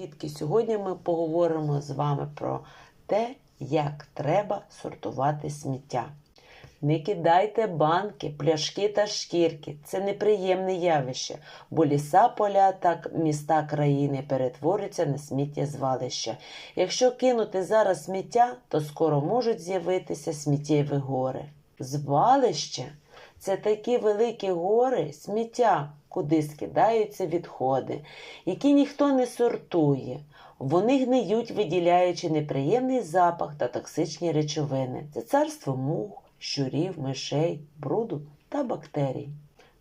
Дітки, сьогодні ми поговоримо з вами про те, як треба сортувати сміття. Не кидайте банки, пляшки та шкірки. Це неприємне явище, бо ліса, поля та міста країни перетворюються на сміттєзвалища. Якщо кинути зараз сміття, то скоро можуть з'явитися сміттєві гори. Звалище це такі великі гори сміття, куди скидаються відходи, які ніхто не сортує. Вони гниють, виділяючи неприємний запах та токсичні речовини. Це царство мух, щурів, мишей, бруду та бактерій.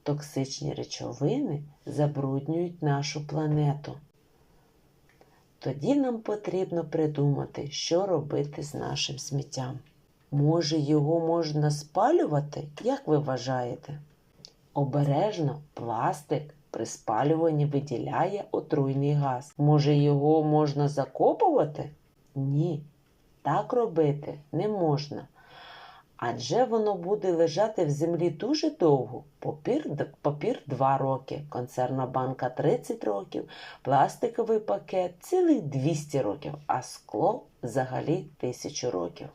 Токсичні речовини забруднюють нашу планету. Тоді нам потрібно придумати, що робити з нашим сміттям. Може, його можна спалювати, як ви вважаєте? Обережно пластик при спалюванні виділяє отруйний газ. Може, його можна закопувати? Ні, так робити не можна. Адже воно буде лежати в землі дуже довго, папір, папір 2 роки, консервна банка 30 років, пластиковий пакет цілих 200 років, а скло взагалі 1000 років.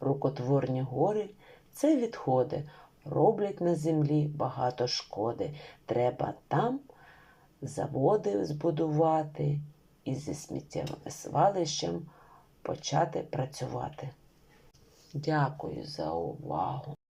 Рукотворні гори це відходи, роблять на землі багато шкоди. Треба там заводи збудувати і зі сміттєвим свалищем почати працювати. Дякую за увагу!